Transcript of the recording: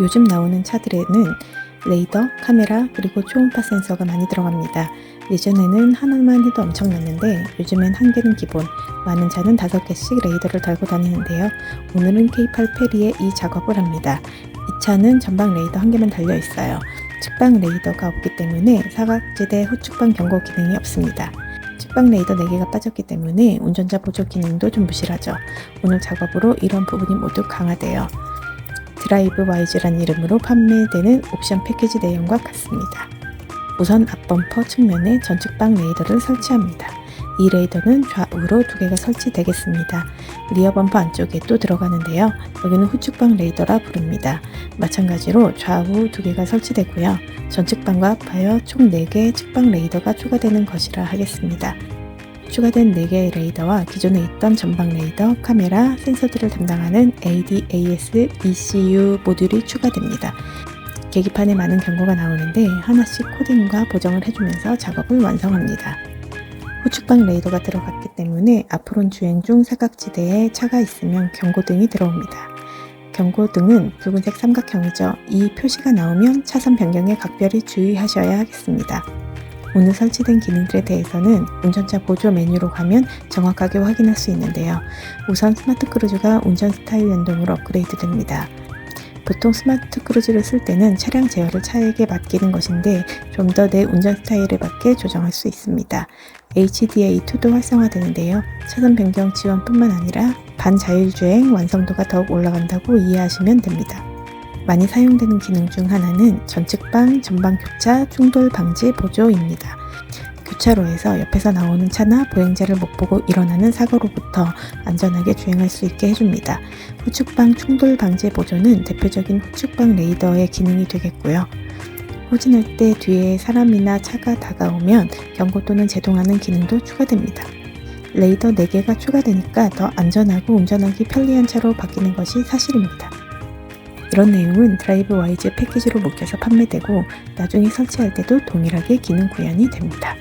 요즘 나오는 차들에는 레이더, 카메라, 그리고 초음파 센서가 많이 들어갑니다. 예전에는 하나만 해도 엄청났는데 요즘엔 한 개는 기본, 많은 차는 다섯 개씩 레이더를 달고 다니는데요. 오늘은 K8 페리에 이 작업을 합니다. 이 차는 전방 레이더 한 개만 달려 있어요. 측방 레이더가 없기 때문에 사각지대 후측방 경고 기능이 없습니다. 측방 레이더 4개가 빠졌기 때문에 운전자 보조 기능도 좀 무실하죠. 오늘 작업으로 이런 부분이 모두 강화돼요. 드라이브 와이즈란 이름으로 판매되는 옵션 패키지 내용과 같습니다. 우선 앞범퍼 측면에 전측방 레이더를 설치합니다. 이 레이더는 좌우로 두 개가 설치되겠습니다. 리어 범퍼 안쪽에 또 들어가는데요. 여기는 후측방 레이더라 부릅니다. 마찬가지로 좌우 두 개가 설치되고요. 전측방과 합하여 총 4개의 측방 레이더가 추가되는 것이라 하겠습니다. 추가된 4개의 레이더와 기존에 있던 전방 레이더, 카메라, 센서들을 담당하는 ADAS ECU 모듈이 추가됩니다. 계기판에 많은 경고가 나오는데 하나씩 코딩과 보정을 해주면서 작업을 완성합니다. 후측방 레이더가 들어갔기 때문에 앞으로는 주행 중 사각지대에 차가 있으면 경고등이 들어옵니다. 경고등은 붉은색 삼각형이죠. 이 표시가 나오면 차선 변경에 각별히 주의하셔야 하겠습니다. 오늘 설치된 기능들에 대해서는 운전자 보조 메뉴로 가면 정확하게 확인할 수 있는데요. 우선 스마트 크루즈가 운전 스타일 연동으로 업그레이드 됩니다. 보통 스마트 크루즈를 쓸 때는 차량 제어를 차에게 맡기는 것인데 좀 더 내 운전 스타일에 맞게 조정할 수 있습니다. HDA2도 활성화되는데요. 차선 변경 지원뿐만 아니라 반자율주행 완성도가 더욱 올라간다고 이해하시면 됩니다. 많이 사용되는 기능 중 하나는 전측방 전방 교차 충돌 방지 보조입니다. 교차로에서 옆에서 나오는 차나 보행자를 못 보고 일어나는 사고로부터 안전하게 주행할 수 있게 해줍니다. 후측방 충돌 방지 보조는 대표적인 후측방 레이더의 기능이 되겠고요. 후진할 때 뒤에 사람이나 차가 다가오면 경고 또는 제동하는 기능도 추가됩니다. 레이더 4개가 추가되니까 더 안전하고 운전하기 편리한 차로 바뀌는 것이 사실입니다. 이런 내용은 드라이브 와이즈 패키지로 묶여서 판매되고 나중에 설치할 때도 동일하게 기능 구현이 됩니다.